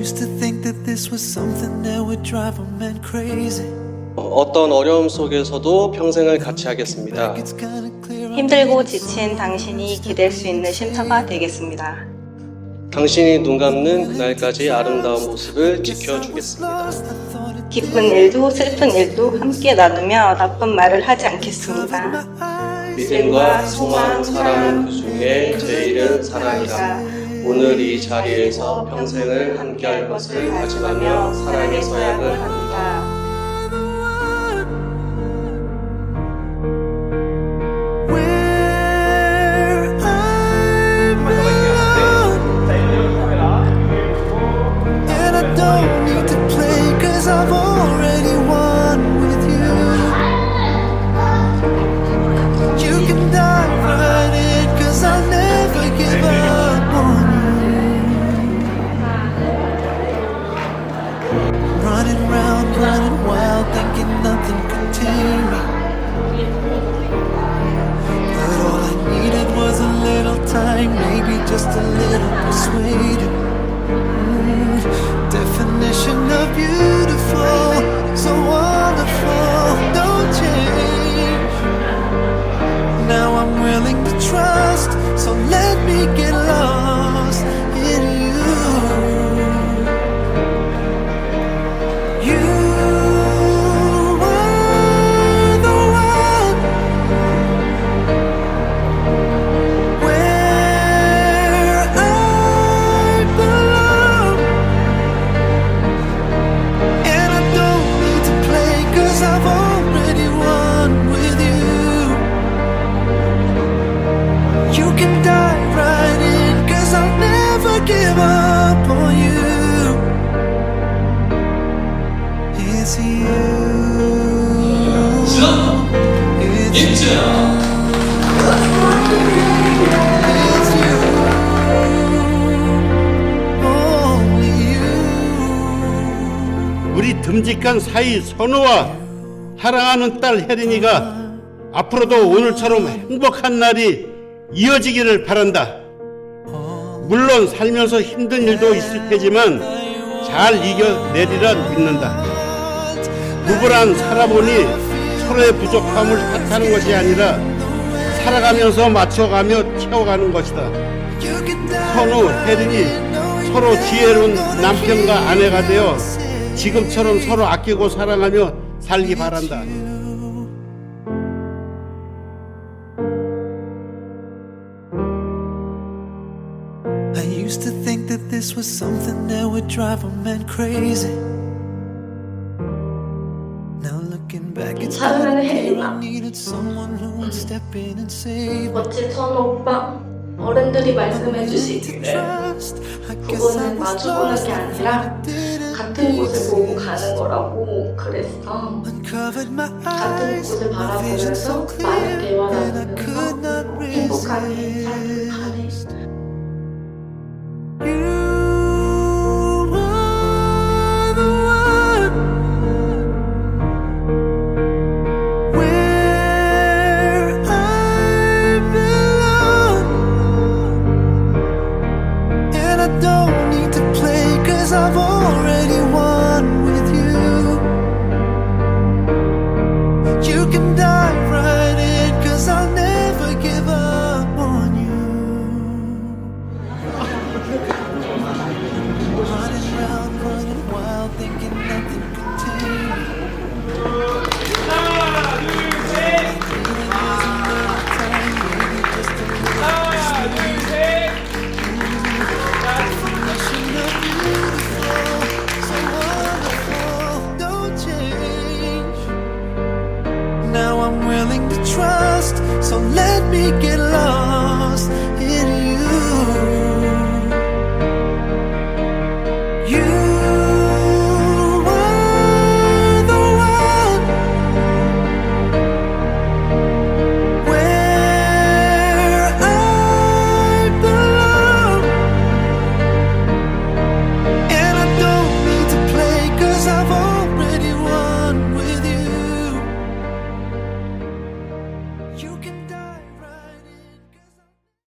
used to think that this was something that would drive a man crazy. 어, 어떤 어려움 속에서도 평생을 같이 하겠습니다. 힘들고 지친 당신이 기댈 수 있는 쉼터가 되겠습니다. 당신이 눈 감는 그날까지 아름다운 모습을 지켜주겠습니다. 기쁜 일도 슬픈 일도 함께 나누며 나쁜 말을 하지 않겠습니다. 믿음과 소망, 사랑은 그 중에 제일은 사랑이라. 오늘 이 자리에서 평생을 함께할 것을 다짐하며 사랑의 서약을 합니다. Just a little persuaded. Mm, definition of beautiful, can dive right in cause I'll never give up on you. It's you. You. It's you. 우리 듬직한 사이 선우와 사랑하는 딸 혜린이가 앞으로도 오늘처럼 행복한 날이 이어지기를 바란다. 물론 살면서 힘든 일도 있을 테지만 잘 이겨내리라 믿는다. 부부란 살아보니 서로의 부족함을 탓하는 것이 아니라 살아가면서 맞춰가며 채워가는 것이다. 선우, 혜린이 서로 지혜로운 남편과 아내가 되어 지금처럼 서로 아끼고 사랑하며 살기 바란다. used to think that this was something that would drive a man crazy. Now looking back, it's 사랑하는 clear I 혜린아. needed someone who would step in and save me. 멋진 선우 오빠, 어른들이 말씀해 주시기를 Trust, I guess I 부부는 was 마주보는 lost 게 if 아니라 I didn't 같은 곳을 보고 exist. 가는 거라고 그랬어. Uncovered my 같은 eyes, 곳을 my vision so 바라보면서 많은 clear, 대화 and I could not 나누면서 행복하게 resist. 살길 so let me get lost.